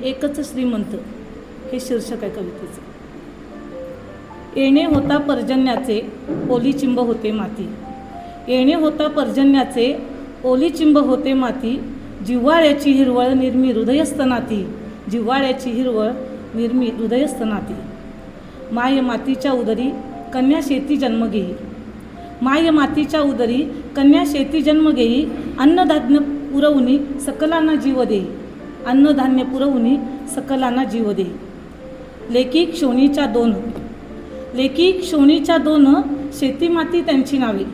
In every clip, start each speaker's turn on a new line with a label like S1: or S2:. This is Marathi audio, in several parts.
S1: एकच श्रीमंत हे शीर्षक आहे कवितेचं. येणे होता पर्जन्याचे ओली चिंब होते माती. येणे होता पर्जन्याचे ओली चिंब होते माती. जिव्हाळ्याची हिरवळ निर्मी हृदयस्थ नाती. जिव्हाळ्याची हिरवळ निर्मी हृदयस्थ नाती. माय मातीच्या उदरी कन्या शेती जन्म घेई. माय मातीच्या उदरी कन्या शेती जन्म घेई. अन्नधान्य पुरवणी सकलांना जीव देई. अन्नधान्य पुरवणी सकलांना जीव दे. लेखी क्षोणीच्या दोन. लेखी क्षोणीच्या दोन शेतीमाती त्यांची नावे.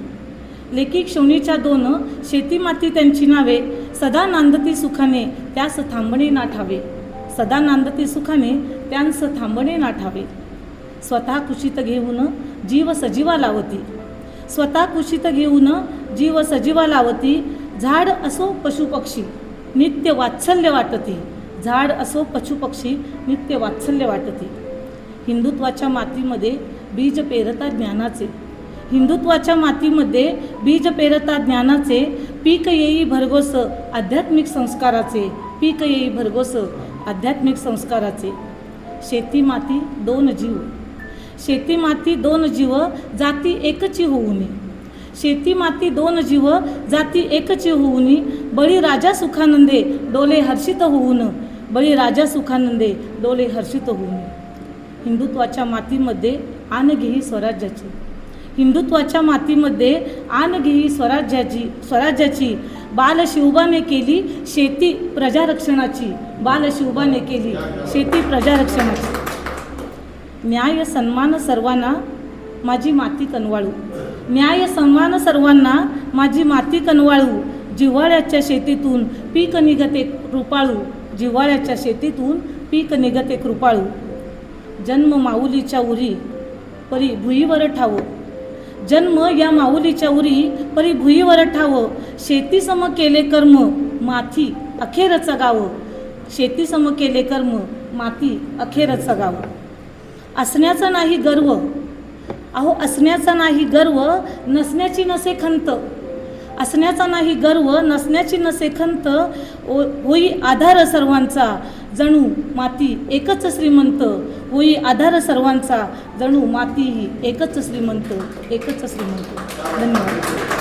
S1: लेकी क्षोणीच्या दोन शेतीमाती त्यांची नावे. सदा नांदती सुखाने त्यास थांबणे ना ठावे सदा नांदती सुखाने त्यांस थांबणे ना ठावे स्वतः कुशीत घेऊन जीव सजीवा लावती. स्वतः कुशीत घेऊन जीव सजीवा लावती. झाड असो पशुपक्षी. नित्य वात्सल्य वाटते. झाड असो पशुपक्षी नित्य वात्सल्य वाटते. हिंदुत्वाच्या मातीमध्ये बीज पेरता ज्ञानाचे. हिंदुत्वाच्या मातीमध्ये बीज पेरता ज्ञानाचे. पीक येई भरघोस आध्यात्मिक संस्काराचे. पीक येई भरघोस आध्यात्मिक संस्काराचे. शेती माती दोन जीव. शेती माती दोन जीव जाती एकची नये शेती माती दोन जीव जाती एकची होऊनी बळी राजा सुखानंदे डोले हर्षित होऊन. बळी राजा सुखानंदे डोले हर्षित होऊन. हिंदुत्वाच्या मातीमध्ये आन घेई स्वराज्याची. हिंदुत्वाच्या मातीमध्ये आन घेई स्वराज्याची स्वराज्याची. बाल शिवबाने केली शेती प्रजारक्षणाची. बाल शिवबाने केली शेती प्रजारक्षणाची. न्याय सन्मान सर्वांना माझी माती कनवाळू न्याय सन्मान सर्वांना माझी माती कनवाळू जिव्हाळ्याच्या शेतीतून पीक निघते कृपाळू जिव्हाळ्याच्या शेतीतून पीक निघते कृपाळू. जन्म माऊलीच्या उरी परी भुईवर ठाव. जन्म या माऊलीच्या उरी परी भुईवर ठावं. शेतीसम केले कर्म माती अखेरच गावं. शेतीसम केले कर्म माती अखेरच गाव. असण्याचा नाही गर्व अहो असण्याचा नाही गर्व नसण्याची नसे खंत. असण्याचा नाही गर्व नसण्याची नसे खंत ओ होई आधार सर्वांचा जणू माती एकच श्रीमंत. होई आधार सर्वांचा जणू माती ही एकच श्रीमंत एकच श्रीमंत. धन्यवाद.